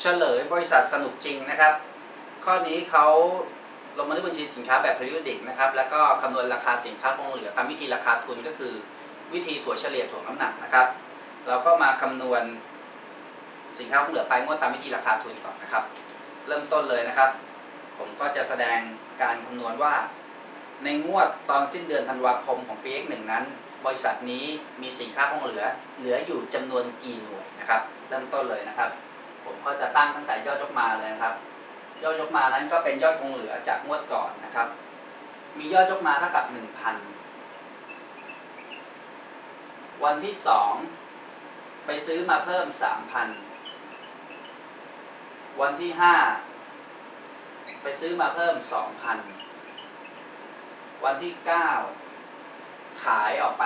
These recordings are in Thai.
เฉลยบริษัทสนุกจริงนะครับ ข้อนี้เขาลงบันทึกบัญชีสินค้าแบบ periodic นะครับ แล้วก็คำนวณราคาสินค้าคงเหลือตามวิธีราคาทุนก็คือ วิธีถั่วเฉลี่ยถ่วงน้ำหนักนะครับ เราก็มาคำนวณสินค้าคงเหลือไปงวดตามวิธีราคาทุนก่อนนะครับ เริ่มต้นเลยนะครับ ผมก็จะแสดงการคำนวณว่า ในงวดตอนสิ้นเดือนธันวาคมของปี X1 นั้น บริษัทนี้มีสินค้าคงเหลือ เหลืออยู่จำนวนกี่หน่วยนะครับ เริ่มต้นเลยนะครับ ก็จะตั้งตั้งแต่ยอดยกมาเลยนะครับ ยอดยกมานั้นก็เป็นยอดคงเหลือจากงวดก่อนนะครับ มียอดยกมาเท่ากับ1,000วันที่2ไปซื้อมาเพิ่ม3,000วันที่5ไปซื้อมาเพิ่ม2,000วันที่9ขายออกไป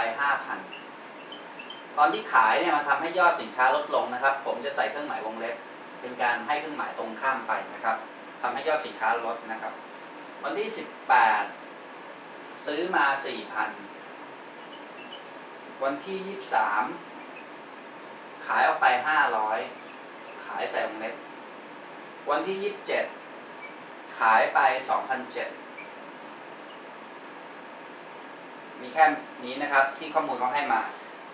5,000ตอนที่ขายเนี่ยมันทำให้ยอดสินค้าลดลงนะครับ ผมจะใส่เครื่องหมายวงเล็บ เป็นการให้เครื่องหมายตรงข้ามไปนะครับทำให้ยอดสินค้าลดนะครับ วันที่ 18 ซื้อมา 4,000 วันที่ 23 ขายออกไป 500 ขายใส่วงเล็บ วันที่ 27 ขายไป 2,007มีแค่นี้นะครับที่ข้อมูลเขาให้มา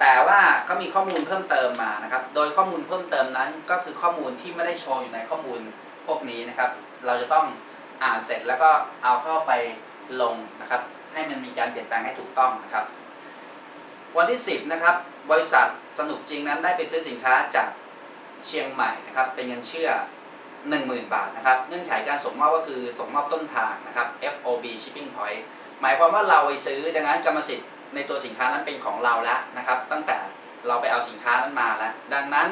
แต่ว่าก็มีข้อมูลเพิ่มเติมมานะครับ โดยข้อมูลเพิ่มเติมนั้น ก็คือข้อมูลที่ไม่ได้โชว์อยู่ในข้อมูลพวกนี้นะครับ เราจะต้องอ่านเสร็จแล้วก็เอาเข้าไปลงนะครับ ให้มันมีการเปลี่ยนแปลงให้ถูกต้องนะครับ วันที่ 10 นะครับ บริษัทสนุกจริงนั้นได้ไปซื้อสินค้าจากเชียงใหม่นะครับ เป็นเงินเชื่อ 10,000 บาทนะครับ เงื่อนไขการส่งมอบก็คือส่งมอบต้นทางนะครับ FOB shipping point หมายความว่าเราไปซื้อดังนั้นกรรมสิทธิ์ ในตัวสินค้านั้นเป็นของเราแล้วนะครับ ตั้งแต่เราไปเอาสินค้านั้นมาแล้ว ดังนั้น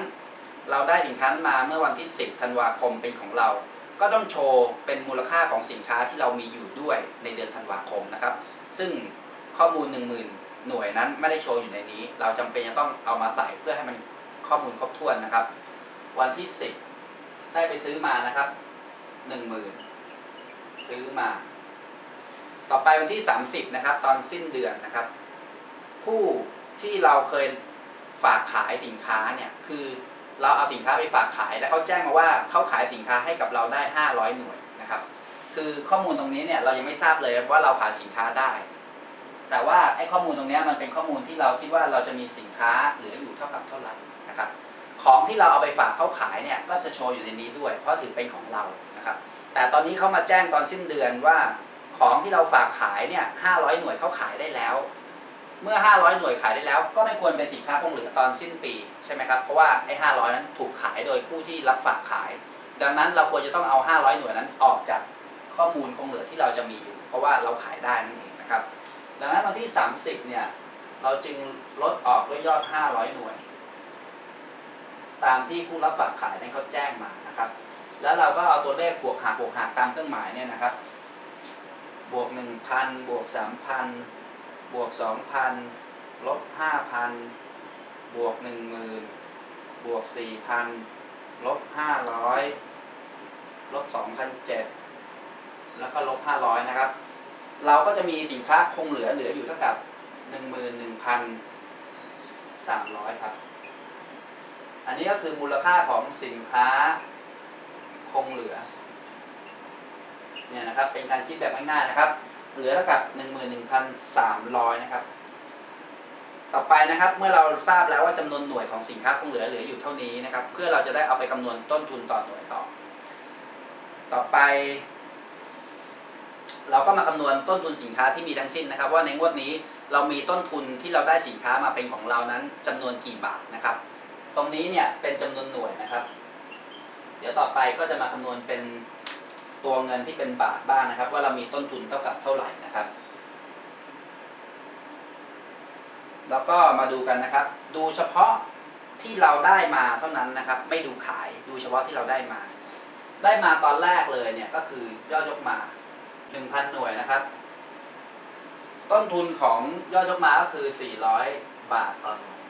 เราได้สินค้านั้นมาเมื่อวันที่ 10 ธันวาคมเป็นของเรา ก็ต้องโชว์เป็นมูลค่าของสินค้าที่เรามีอยู่ด้วยในเดือนธันวาคมนะครับ ซึ่งข้อมูล 10,000 หน่วยนั้นไม่ได้โชว์อยู่ในนี้ เราจำเป็นจะต้องเอามาใส่เพื่อให้มันข้อมูลครบถ้วนนะครับ วันที่ 10 ได้ไปซื้อมานะครับ 10,000 ซื้อมา ต่อไปวันที่ 30 นะครับ ตอนสิ้นเดือนนะครับ ผู้ที่เราเคยฝากขายสินค้าเนี่ยคือเราเอาสินค้าไปฝากขาย แล้วเขาแจ้งมาว่าเขาขายสินค้าให้กับเราได้ 500 หน่วยนะครับ คือข้อมูลตรงนี้เนี่ยเรายังไม่ทราบเลยว่าเราขายสินค้าได้ แต่ว่าไอ้ข้อมูลตรงนี้มันเป็นข้อมูลที่เราคิดว่าเราจะมีสินค้าเหลืออยู่เท่ากับเท่าไหร่นะครับ ของที่เราเอาไปฝากเขาขายเนี่ยก็จะโชว์อยู่ในนี้ด้วย เพราะถือเป็นของเรานะครับ แต่ตอนนี้เขามาแจ้งตอนสิ้นเดือนว่าของที่เราฝากขายเนี่ย500 หน่วยเขาขายได้แล้ว เมื่อ 500 หน่วยขายได้แล้ว ก็ไม่ควรเป็นสินค้าคงเหลือตอนสิ้นปีใช่ไหมครับ เพราะว่าไอ้500 นั้นถูกขายโดยผู้ที่รับฝากขาย ดังนั้นเราควรจะต้องเอา 500 หน่วยนั้นออกจากข้อมูลคงเหลือที่เราจะมีอยู่ เพราะว่าเราขายได้นั่นเองนะครับ ดังนั้นวันที่ 30 เนี่ย เราจึงลดออกด้วยยอด 500 หน่วย ตามที่ผู้รับฝากขายนั้นเขาแจ้งมานะครับ แล้วเราก็เอาตัวเลขบวกหักบวกหักตามเครื่องหมายเนี่ยนะครับ บวก 1,000 บวก 3,000 บวก 2,000 ลบ 5,000 บวก 10,000 บวก 4,000 ลบ 500 ลบ 2,007 แล้วก็ลบ 500 นะครับ เราก็จะมีสินค้าคงเหลือเหลืออยู่เท่ากับ 11,300 ครับ อันนี้ก็คือมูลค่าของสินค้าคงเหลือเนี่ยนะครับเป็นการคิดแบบง่ายๆนะครับ เหลือเท่ากับ 11,300 นะครับ ต่อไปนะครับเมื่อเราทราบแล้วว่าจำนวนหน่วยของสินค้าคงเหลือเหลืออยู่เท่านี้นะครับ เพื่อเราจะได้เอาไปคำนวณต้นทุนต่อหน่วยต่อ ต่อไป เราก็มาคำนวณต้นทุนสินค้าที่มีทั้งสิ้นนะครับ ว่าในงวดนี้เรามีต้นทุนที่เราได้สินค้ามาเป็นของเรานั้นจำนวนกี่บาทนะครับ ตรงนี้เนี่ยเป็นจำนวนหน่วยนะครับ เดี๋ยวต่อไปก็จะมาคำนวณเป็น ตัวเงินที่เป็นบาทบ้างนะครับ ว่าเรามีต้นทุนเท่ากับเท่าไหร่นะครับ แล้วก็มาดูกันนะครับ ดูเฉพาะที่เราได้มาเท่านั้นนะครับ ไม่ดูขายดูเฉพาะที่เราได้มา ได้มาตอนแรกเลยเนี่ยก็คือยอดยกมา 1,000 หน่วยนะครับ ต้นทุนของยอดยกมาก็คือ 400 บาทต่อหน่วย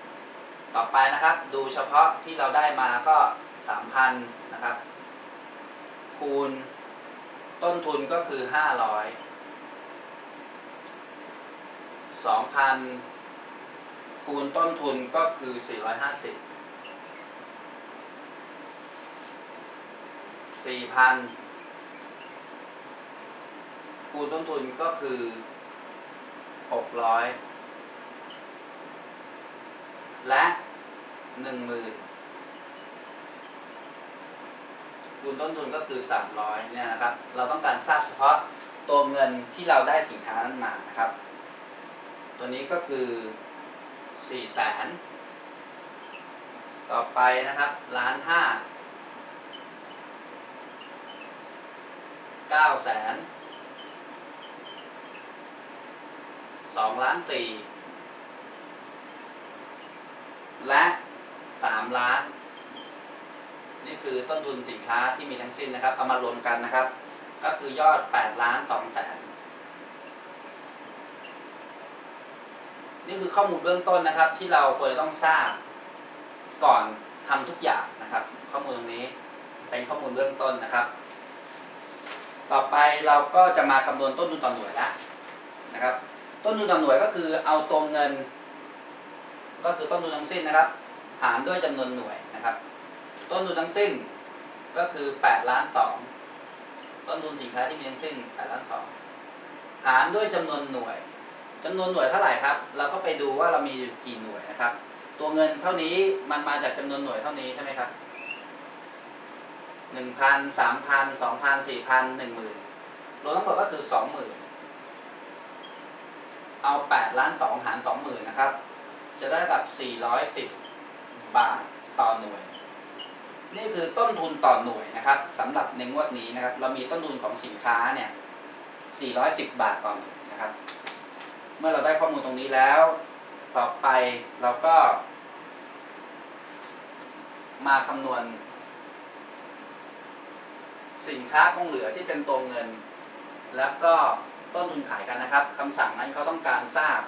ต่อไปนะครับ ดูเฉพาะที่เราได้มาก็ 3,000 นะครับคูณ ต้นทุนก็คือ500 2,000คูณต้นทุนก็คือ450สี่พันคูณต้นทุนก็คือหกร้อยและหนึ่งหมื่น คูณต้นทุนก็คือสามร้อยเนี่ยนะครับ เราต้องการทราบเฉพาะตัวเงินที่เราได้สินค้านั้นมานะครับ ตัวนี้ก็คือสี่แสนต่อไปนะครับล้านห้าเก้าแสนสองล้านสี่และสามล้าน นี่คือต้นทุนสินค้าที่มีทั้งสิ้นนะครับเอามารวมกันนะครับ ก็คือยอดแปดล้านสองแสนนี่คือข้อมูลเบื้องต้นนะครับ ที่เราควรจะต้องทราบก่อนทำทุกอย่างนะครับ ข้อมูลตรงนี้เป็นข้อมูลเบื้องต้นนะครับ ต่อไปเราก็จะมาคำนวณต้นทุนต่อหน่วยแล้วนะครับ ต้นทุนต่อหน่วยก็คือเอาตัวเงิน ก็คือต้นทุนทั้งสิ้นนะครับ หารด้วยจำนวนหน่วย ต้นทุนทั้งสิ้นก็คือ8ล้าน2ต้นทุนสินค้าที่มีทั้งสิ้น8ล้าน2หารด้วยจำนวนหน่วยจำนวนหน่วยเท่าไหร่ครับ เราก็ไปดูว่าเรามีกี่หน่วยนะครับ ตัวเงินเท่านี้มันมาจากจำนวนหน่วยเท่านี้ใช่ไหมครับหนึ่งพันสามพันสองพันสี่พันหนึ่งหมื่นรวมทั้งหมดก็คือสองหมื่นเอาแปดล้านสองหารสองหมื่นนะครับ จะได้กับสี่ร้อยสิบบาทต่อหน่วย นี่คือต้นทุนต่อหน่วยนะครับสำหรับในงวดนี้นะครับ เรามีต้นทุนของสินค้าเนี่ย 410 บาทต่อหน่วยนะครับ เมื่อเราได้ข้อมูลตรงนี้แล้ว ต่อไปเราก็ มาคำนวณ สินค้าคงเหลือที่เป็นตัวเงิน แล้วก็ต้นทุนขายกันนะครับคำสั่งนั้นเขาต้องการทราบ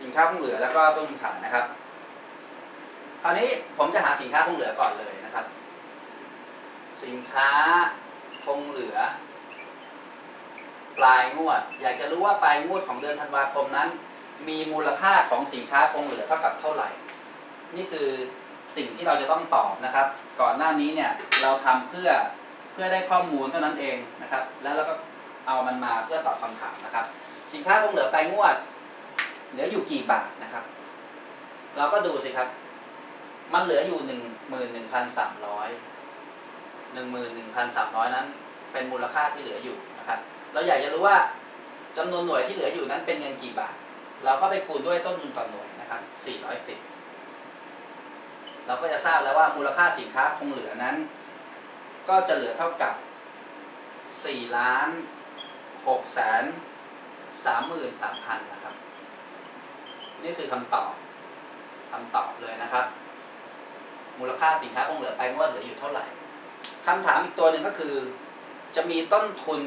สินค้าคงเหลือแล้วก็ต้นทุนขายนะครับ คราวนี้ผมจะหาสินค้าคงเหลือก่อนเลยนะครับ สินค้าคงเหลือ ปลายงวด อยากจะรู้ว่าปลายงวดของเดือนธันวาคมนั้น มีมูลค่าของสินค้าคงเหลือเท่ากับเท่าไหร่ นี่คือสิ่งที่เราจะต้องตอบนะครับ ก่อนหน้านี้เนี่ยเราทำเพื่อเพื่อได้ข้อมูลเท่านั้นเองนะครับ แล้วเราก็เอามันมาเพื่อตอบคำถามนะครับ สินค้าคงเหลือปลายงวด เหลืออยู่กี่บาทนะครับ เราก็ดูสิครับ มันเหลืออยู่หนึ่งหมื่นหนึ่งพันสามร้อยหนึ่งหมื่นหนึ่งพันสามร้อยนั้น เป็นมูลค่าที่เหลืออยู่นะครับ เราอยากจะรู้ว่าจำนวนหน่วยที่เหลืออยู่นั้นเป็นเงินกี่บาท เราก็ไปคูณด้วยต้นทุนต่อหน่วยนะครับสี่ร้อยสิบเราก็จะทราบแล้วว่ามูลค่าสินค้าคงเหลือนั้น ก็จะเหลือเท่ากับสี่ล้านหกแสนสามหมื่นสามพันนะครับ นี่คือคำตอบคำตอบเลยนะครับ มูลค่าสินค้าคงเหลือไปงวดเหลืออยู่เท่าไหร่คำถามอีกตัวหนึ่งก็คือ จะมีต้นทุน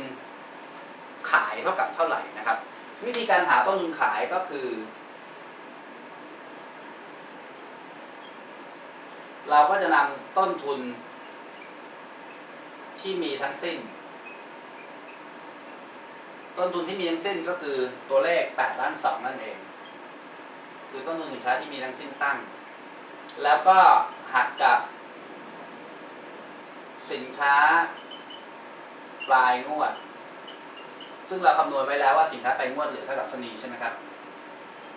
ขายเท่ากับเท่าไหร่นะครับ วิธีการหาต้นทุนขายก็คือ เราก็จะนำต้นทุนที่มีทั้งสิ้น ต้นทุนที่มีทั้งสิ้นก็คือตัวเลข8ล้าน2นั่นเอง คือต้นทุนสินค้าที่มีทั้งสิ้นตั้ง แล้วก็ หักกับ สินค้าปลายงวด ซึ่งเราคำนวณไว้แล้วว่าสินค้าปลายงวดเหลือเท่ากับเท่านี้ใช่ไหมครับ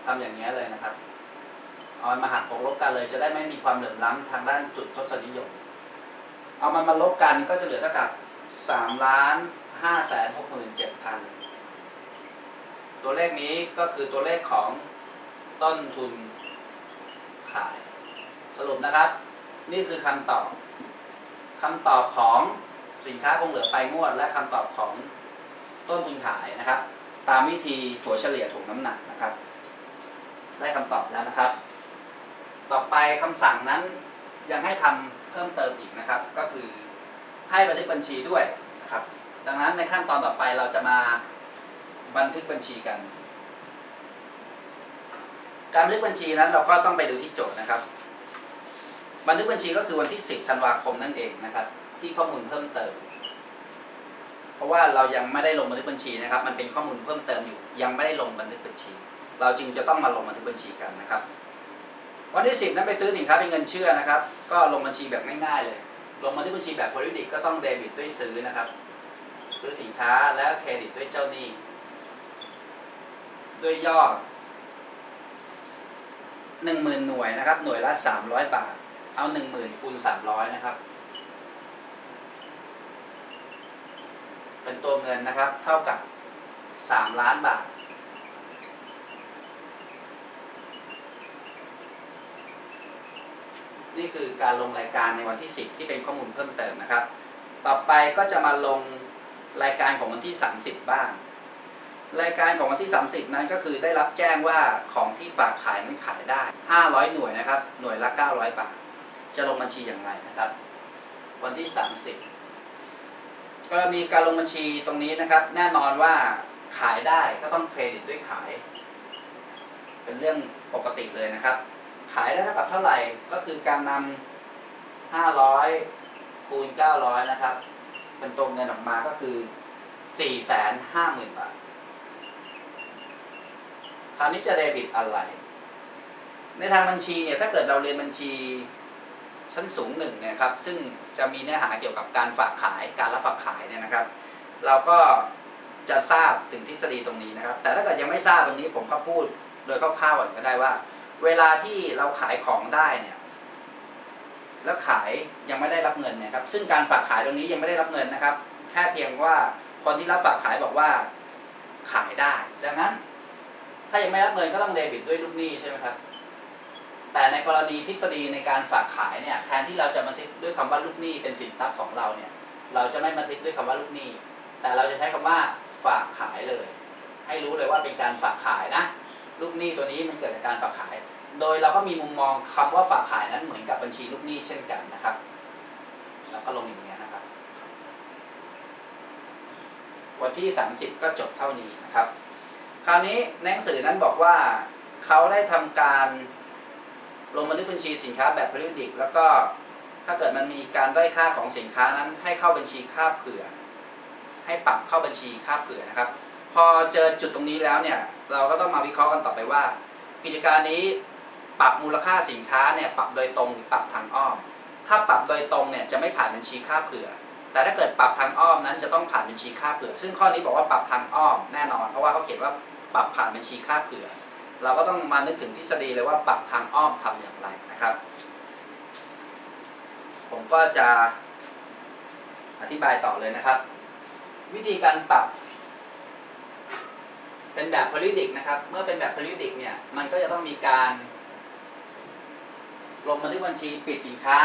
ทำอย่างนี้เลยนะครับเอามันมาหักกลบกันเลย จะได้ไม่มีความเหลื่อมล้ำทางด้านจุดทศนิยม เอามันมาลบกันก็จะเหลือเท่ากับสามล้านห้าแสนหกหมื่นเจ็ดพันตัวเลขนี้ก็คือตัวเลขของต้นทุนขาย สรุปนะครับ นี่คือคำตอบคำตอบของสินค้าคงเหลือไปงวด และคำตอบของต้นทุนขายนะครับ ตามวิธีถัวเฉลี่ยถ่วงน้ำหนักนะครับ ได้คำตอบแล้วนะครับ ต่อไปคำสั่งนั้นยังให้ทำเพิ่มเติมอีกนะครับ ก็คือให้บันทึกบัญชีด้วยนะครับ ดังนั้นในขั้นตอนต่อไปเราจะมาบันทึกบัญชีกัน การบันทึกบัญชีนั้นเราก็ต้องไปดูที่โจทย์นะครับ บันทึกบัญชีก็คือวันที่ 10 ธันวาคมนั่นเองนะครับ ที่ข้อมูลเพิ่มเติม เพราะว่าเรายังไม่ได้ลงบันทึกบัญชีนะครับ มันเป็นข้อมูลเพิ่มเติมอยู่ ยังไม่ได้ลงบันทึกบัญชี เราจึงจะต้องมาลงบันทึกบัญชีกันนะครับ วันที่ 10 นั้นไปซื้อสินค้าเป็นเงินเชื่อนะครับ ก็ลงบัญชีแบบง่ายๆเลย ลงมาที่บัญชีแบบโพลิดิกก็ต้องเดบิตด้วยซื้อนะครับ ซื้อสินค้าและเครดิตด้วยเจ้าหนี้ ด้วยยอดหนึ่งหมื่นหน่วยนะครับ หน่วยละสามร้อยบาท เอาหนึ่งหมื่นคูณสามร้อยนะครับ เป็นตัวเงินนะครับ เท่ากับสามล้านบาท นี่คือการลงรายการในวันที่ 10 ที่เป็นข้อมูลเพิ่มเติมนะครับ ต่อไปก็จะมาลงรายการของวันที่ 30 บ้าง รายการของวันที่ 30 นั้นก็คือได้รับแจ้งว่าของที่ฝากขายนั้นขายได้ 500 หน่วยนะครับ หน่วยละ 900 บาท จะลงบัญชีอย่างไรนะครับ วันที่ 30 กรณีการลงบัญชีตรงนี้นะครับ แน่นอนว่าขายได้ก็ต้องเครดิตด้วยขาย เป็นเรื่องปกติเลยนะครับ ขายได้เท่ากับเท่าไหร่ก็คือการนำ500คูณ900 นะครับ เป็นตัวเงินออกมาก็คือ 450,000 บาท คราวนี้จะเดบิตอะไร ในทางบัญชีเนี่ยถ้าเกิดเราเรียนบัญชี ชั้นสูงหนึ่งเนี่ยครับซึ่งจะมีเนื้อหาเกี่ยวกับการฝากขายการรับฝากขายเนี่ยนะครับ เราก็จะทราบถึงทฤษฎีตรงนี้นะครับ แต่ถ้าเกิดยังไม่ทราบตรงนี้ผมก็พูดโดยคร่าวๆก่อนก็ได้ว่า เวลาที่เราขายของได้เนี่ยแล้วขายยังไม่ได้รับเงินเนี่ยครับ ซึ่งการฝากขายตรงนี้ยังไม่ได้รับเงินนะครับ แค่เพียงว่าคนที่รับฝากขายบอกว่าขายได้ ดังนั้น ถ้ายังไม่รับเงินก็ต้องเดบิตด้วยลูกหนี้ใช่ไหมครับ แต่ในกรณีทฤษฎีในการฝากขายเนี่ยแทนที่เราจะบันทึกด้วยคำว่าลูกหนี้เป็นสินทรัพย์ของเราเนี่ยเราจะไม่บันทึกด้วยคำว่าลูกหนี้แต่เราจะใช้คำว่าฝากขายเลย ให้รู้เลยว่าเป็นการฝากขายนะ ลูกหนี้ตัวนี้มันเกิดจากการฝากขาย โดยเราก็มีมุมมองคำว่าฝากขายนั้นเหมือนกับบัญชีลูกหนี้เช่นกันนะครับแล้วก็ลงอย่างนี้ยนะครับ วันที่ 30 ก็จบเท่านี้นะครับ คราวนี้ในหนังสือนั้นบอกว่าเขาได้ทำการ ลงบันทึกบัญชีสินค้าแบบ periodic แล้วก็ถ้าเกิดมันมีการด้อยค่าของสินค้านั้น ให้เข้าบัญชีค่าเผื่อ ให้ปรับเข้าบัญชีค่าเผื่อนะครับ พอเจอจุดตรงนี้แล้วเนี่ยเราก็ต้องมาวิเคราะห์กันต่อไปว่า กิจการนี้ปรับมูลค่าสินค้าเนี่ยปรับโดยตรงหรือปรับทางอ้อม ถ้าปรับโดยตรงเนี่ยจะไม่ผ่านบัญชีค่าเผื่อ แต่ถ้าเกิดปรับทางอ้อมนั้นจะต้องผ่านบัญชีค่าเผื่อ ซึ่งข้อนี้บอกว่าปรับทางอ้อมแน่นอน เพราะว่าเขาเขียนว่าปรับผ่านบัญชีค่าเผื่อ เราก็ต้องมานึกถึงทฤษฎีเลยว่าปรับทางอ้อมทำอย่างไรนะครับ ผมก็จะอธิบายต่อเลยนะครับ วิธีการปรับ เป็นแบบ periodic นะครับ เมื่อเป็นแบบ periodic เนี่ยมันก็จะต้องมีการ ลงบันทึกบัญชีปิดสินค้า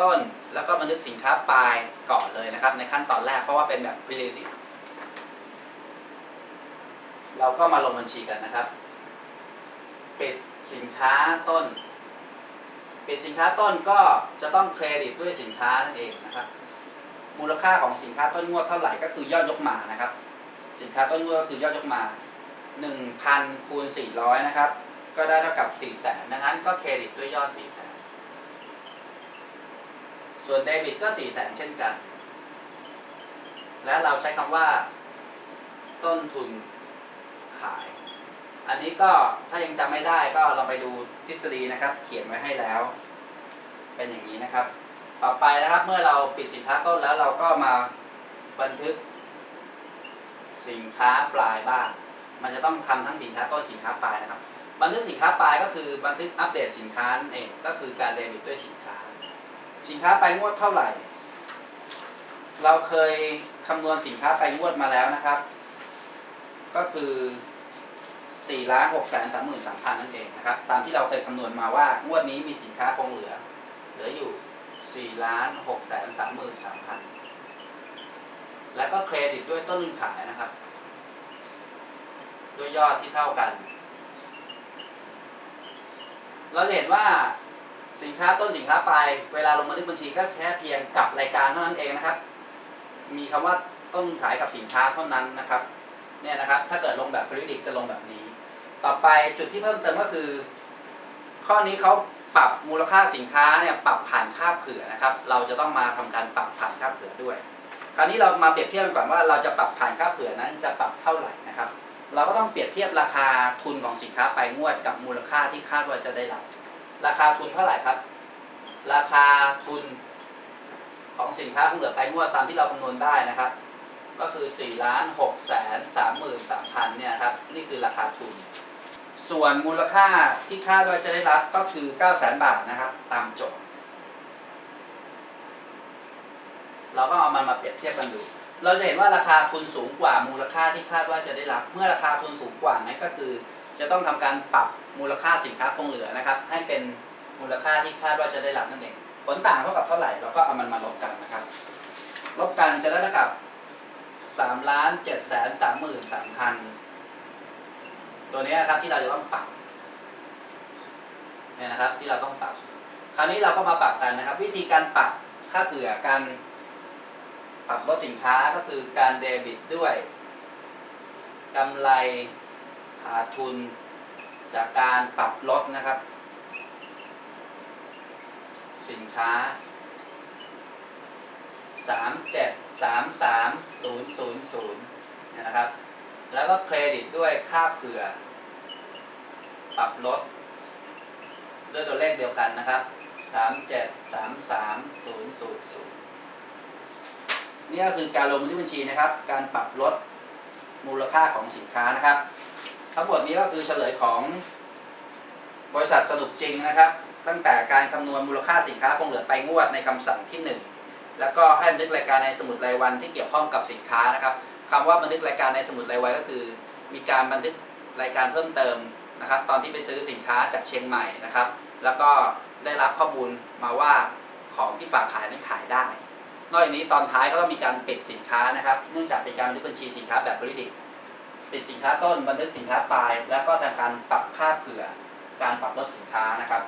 ต้นแล้วก็บันทึกสินค้าปลายก่อนเลยนะครับ ในขั้นตอนแรกเพราะว่าเป็นแบบ periodic เราก็มาลงบัญชีกันนะครับ ปิดสินค้าต้น ปิดสินค้าต้นก็จะต้องเครดิตด้วยสินค้านั่นเองนะครับ มูลค่าของสินค้าต้นงวดเท่าไหร่ก็คือยอดยกมานะครับ สินค้าต้นงวดก็คือยอดยกมา 1,000คูณ400 นะครับ ก็ได้เท่ากับ 4 0 0แสนดังนั้นก็เครดิตด้วยยอด 4 0 0แสนส่วนเดบิตก็ 4 0 0แสนเช่นกัน และเราใช้คำว่า ต้นทุนขาย อันนี้ก็ถ้ายังจำไม่ได้ก็เราไปดูทฤษฎีนะครับ เขียนไว้ให้แล้ว เป็นอย่างนี้นะครับ ต่อไปนะครับเมื่อเราปิดสินค้าต้นแล้วเราก็มาบันทึก สินค้าปลายบ้าง มันจะต้องทำทั้งสินค้าต้นสินค้าปลายนะครับ บันทึกสินค้าปลายก็คือบันทึกอัปเดตสินค้าเองก็คือการเดบิตด้วยสินค้า สินค้าไปลายงวดเท่าไหร่ เราเคยคำนวณสินค้าไปลายงวดมาแล้วนะครับ ก็คือ 4ล้าน6แสน3 3 0 0 0นั่นเองนะครับ ตามที่เราเคยคำนวณมาว่างวดนี้มีสินค้าคงเหลือ เหลืออยู่ 4 ล้าน6แสน3 3 0 0 0แล้วก็เครดิตด้วยต้นทุนขายนะครับ ด้วยยอดที่เท่ากัน เราจะเห็นว่าสินค้าต้นสินค้าปลายเวลาลงบันทึกบัญชีก็แค่เพียงกับรายการเท่านั้นเองนะครับ มีคำว่าต้นทุนขายกับสินค้าเท่านั้นนะครับ เนี่ยนะครับ ถ้าเกิดลงแบบ periodic จะลงแบบนี้ ต่อไปจุดที่เพิ่มเติมก็คือ ข้อนี้เขาปรับมูลค่าสินค้าเนี่ยปรับผ่านค่าเผื่อนะครับ เราจะต้องมาทำการปรับผ่านค่าเผื่อด้วย คราวนี้เรามาเปรียบเทียบกันก่อนว่าเราจะปรับผ่านค่าเผื่อนั้นจะปรับเท่าไหร่นะครับ เราก็ต้องเปรียบเทียบราคาทุนของสินค้าไปงวดกับมูลค่าที่คาดว่าจะได้รับ ราคาทุนเท่าไหร่ครับ ราคาทุนของสินค้าคงเหลือไปงวดตามที่เราคำนวณได้นะครับ ก็คือ4ล้าน6แสน33,000เนี่ยครับ นี่คือราคาทุน ส่วนมูลค่าที่คาดว่าจะได้รับก็คือ9 0 0 0 0 0 บาทนะครับ ตามโจทย์ เราก็เอามันมาเปรียบเทียบกันดู เราจะเห็นว่าราคาทุนสูงกว่ามูลค่าที่คาดว่าจะได้รับ เมื่อราคาทุนสูงกว่านั้นก็คือ จะต้องทำการปรับมูลค่าสินค้าคงเหลือนะครับ ให้เป็นมูลค่าที่คาดว่าจะได้รับนั่นเอง ผลต่างเท่ากับเท่าไหร่เราก็เอามันมาลบกันนะครับ ลบกันจะได้เท่ากับสามล้านเจ็ดแสนสามหมื่นสามพัน ตัวนี้นะครับที่เราจะต้องปรับเนี่ยนะครับที่เราต้องปรับ คราวนี้เราก็มาปรับกันนะครับ วิธีการปรับค่าเผื่อการปรับลดสินค้าก็คือการเดบิตด้วยกำไรขาดทุนจากการปรับลดนะครับ สินค้าสามเจ็ดสามสามศูนย์ศูนย์ศูนย์นะครับ แล้วก็เครดิตด้วยค่าเผื่อ ปรับลด ด้วยตัวเลขเดียวกันนะครับสามเจ็ดสามสามศูนย์ศูนย์ศูนย์นี่ก็คือการลงบันทึกบัญชีนะครับ การปรับลดมูลค่าของสินค้านะครับ ทั้งหมดนี้ก็คือเฉลยของบริษัทสนุกจริงนะครับ ตั้งแต่การคำนวณมูลค่าสินค้าคงเหลือไปงวดในคำสั่งที่หนึ่งแล้วก็ให้บันทึกรายการในสมุดรายวันที่เกี่ยวข้องกับสินค้านะครับ คำว่าบันทึกรายการในสมุดรายวันก็คือ มีการบันทึกรายการเพิ่มเติมนะครับ ตอนที่ไปซื้อสินค้าจากเชียงใหม่นะครับ แล้วก็ได้รับข้อมูลมาว่าของที่ฝากขายนั้นขายได้ นอกจากนี้ตอนท้ายก็ต้องมีการปิดสินค้านะครับ เนื่องจากเป็นการบันทึกบัญชีสินค้าแบบบริดิปิดสินค้าต้นบันทึกสินค้าปลาย แล้วก็ทำการปรับค่าเผื่อการปรับลดสินค้านะครับ